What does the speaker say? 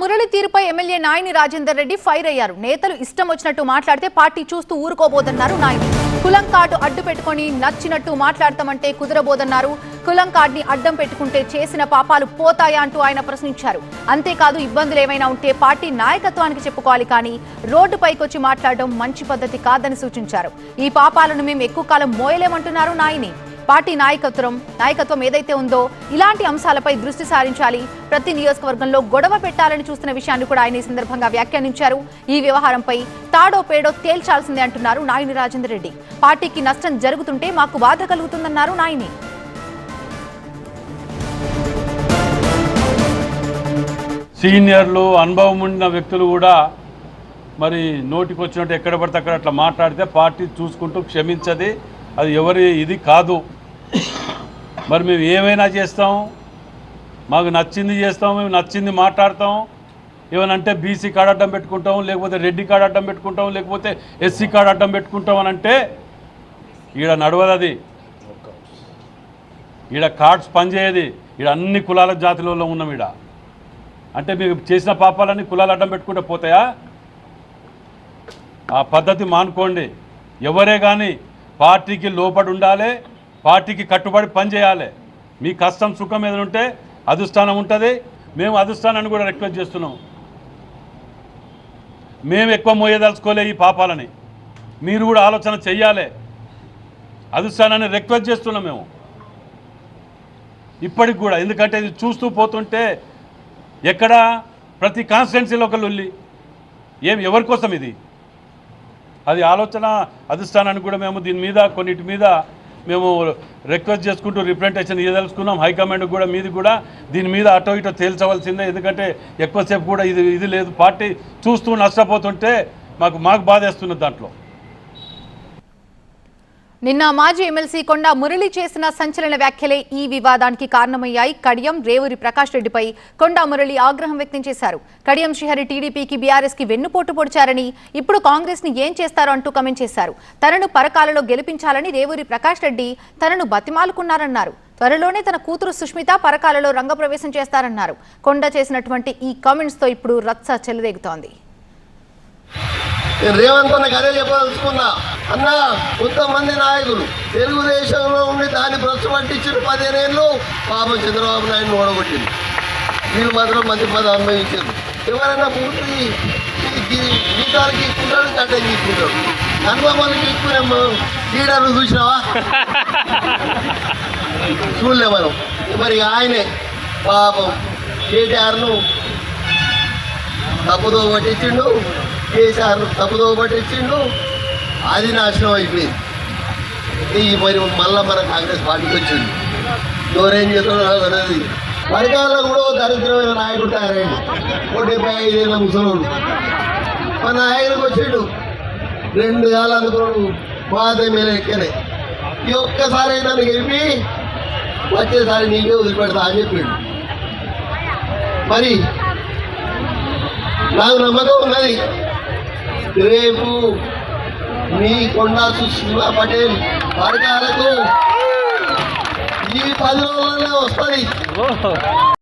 మురళి తీరుపై MLA Nayani Rajender Reddy fire అయ్యారు. నేతలు ఇష్టం వచ్చినట్టు మాట్లాడితే పార్టీ చూస్తూ ఊరుకోబోదన్నారు నాయని. కులంకాటు అడ్డు పెట్టుకొని నచ్చినట్టు మాట్లాడతామంటే కుదరబోదన్నారు. కులంకాడ్ని అడ్డం పెట్టుకుంటే చేసిన పాపాలు పోతాయా అంటూ ఆయన ప్రశ్నించారు. అంతేకాదు ఇబ్బందులు ఏమైనా ఉంటే పార్టీ నాయకత్వానికి చెప్పుకోవాలి కానీ రోడ్డుపైకి వచ్చి మాట్లాడడం మంచి పద్ధతి కాదని సూచించారు. ఈ పాపాలను మేము ఎక్కువ కాలం మోయలేమంటున్నారు నాయని. పార్టీ నాయకత్వం నాయకత్వం ఏదైతే ఉందో ఇలాంటి అంశాలపై దృష్టి సారించాలి. ప్రతి నియోజకవర్గంలో గొడవ పెట్టాలని చూస్తున్న విషయాన్ని కూడా ఆయన ఈ సందర్భంగా వ్యాఖ్యానించారు. ఈ వ్యవహారంపై తాడో పేడో తేల్చాల్సిందే అంటున్నారు నాయని రాజేందర్ రెడ్డి. పార్టీకి నష్టం జరుగుతుంటే మాకు బాధ కలుగుతుందన్నారు నాయని. సీనియర్లు అనుభవం ఉన్న వ్యక్తులు కూడా మరి నోటికి వచ్చినట్టు ఎక్కడ పడితే అక్కడ అట్లా మాట్లాడితే పార్టీ చూసుకుంటూ క్షమించది. అది ఎవరి ఇది కాదు. మరి మేము ఏమైనా చేస్తాం? మాకు నచ్చింది చేస్తాం మేము నచ్చింది మాట్లాడతాం. ఏమనంటే బీసీ కార్డు అడ్డం పెట్టుకుంటాం లేకపోతే రెడ్డి కార్డు అడ్డం పెట్టుకుంటాం లేకపోతే ఎస్సీ కార్డు అడ్డం పెట్టుకుంటాం అని అంటే ఈడ నడవదు అది ఈడ కార్డ్స్ పనిచేయది. ఈడ అన్ని కులాల జాతులలో ఉన్నాం ఈడ. అంటే మీకు చేసిన పాపాలన్నీ కులాలు అడ్డం పెట్టుకుంటే పోతాయా? ఆ పద్ధతి మానుకోండి. ఎవరే కానీ పార్టీకి లోపడి ఉండాలి పార్టీకి కట్టుబడి పనిచేయాలి మీ కష్టం సుఖం ఏదైనా ఉంటే అధిష్టానం ఉంటుంది. మేము అధిష్టానాన్ని కూడా రిక్వెస్ట్ చేస్తున్నాం. మేము ఎక్కువ మోయదలుచుకోలే ఈ పాపాలని. మీరు కూడా ఆలోచన చెయ్యాలి. అధిష్టానాన్ని రిక్వెస్ట్ చేస్తున్నాం మేము. ఇప్పటికి కూడా ఎందుకంటే ఇది చూస్తూ పోతుంటే ఎక్కడ ప్రతి కాన్స్టిట్యున్సీలో ఒకళ్ళు లొల్లి. ఏం ఎవరి కోసం ఇది? అది ఆలోచన అధిష్టానానికి కూడా మేము దీని మీద కొన్నిటి మీద మేము రిక్వెస్ట్ చేసుకుంటూ రిప్రజెంటేషన్ ఇవ్వదలుచుకున్నాం హైకమాండ్ కూడా మీది కూడా దీని మీద అటో ఇటో తేల్చవలసిందే. ఎందుకంటే ఎక్కువసేపు కూడా ఇది ఇది లేదు. పార్టీ చూస్తూ నష్టపోతుంటే మాకు మాకు బాధేస్తున్నది దాంట్లో. నిన్న మాజీ ఎమ్మెల్సీ కొండ మురళి చేసిన సంచలన వ్యాఖ్యలే ఈ వివాదానికి కారణమయ్యాయి. కడియం రేవూరి ప్రకాష్ రెడ్డిపై కొండా మురళి ఆగ్రహం వ్యక్తం చేశారు. కడియం శ్రీహరి టీడీపీకి బీఆర్ఎస్కి వెన్నుపోటు పొడిచారని ఇప్పుడు కాంగ్రెస్ని ఏం చేస్తారో అంటూ కమెంట్ చేశారు. తనను పరకాలలో గెలిపించాలని రేవూరి ప్రకాష్ రెడ్డి తనను బతిమాలుకున్నారన్నారు. త్వరలోనే తన కూతురు సుష్మిత పరకాలలో రంగప్రవేశం చేస్తారన్నారు. కొండ చేసినటువంటి ఈ కామెంట్స్తో ఇప్పుడు రచ్చ చెలరేగుతోంది. రేవంత్ అన్నకి అదే చెప్పదలుచుకున్నా. అన్న కొంతమంది నాయకులు తెలుగుదేశంలో ఉండి దాన్ని భ్రష్టు పట్టించిన పదిహేనేళ్ళు పాపం చంద్రబాబు నాయుడు ఓడగొట్టింది. వీళ్ళు మాత్రం మంచి పదవి అనుభవించారు. ఎవరైనా పూర్తి గీతాలు గీక్కుంటాడు గడ్డ తీసుకుంటాడు అనుభవాలు గీక్కునే లీడర్లు చూసినావా? చూడలే మనం. మరి ఆయనే పాపం కేటీఆర్ను తప్పుదో పట్టించిండు కేసీఆర్ తప్పుదో పట్టించిండు అది నాశనం అయిపోయింది ఈ మరి మళ్ళీ మన కాంగ్రెస్ పార్టీకి వచ్చింది. ఎవరేం చేస్తున్నారు అనేది పరికారంలో కూడా ఓ దరిద్రమైన నాయకుడు తయారైంది ఓ డెబ్బై ఐదేళ్ళ ముసలోడు. మన నాయకుడికి వచ్చిండు. రెండు వేల అందుకున్నాడు పాత మీద ఎక్కనే. ఈ ఒక్కసారి నన్ను గెలిపి వచ్చేసారి నీకే వదిలిపెడతా అని చెప్పిండు. మరి నాకు నమ్మకం ఉన్నది రేపు మీ కొండా సుష్మా పటేల్ వర్గాలకు ఈ పది రోజుల్లో వస్తుంది.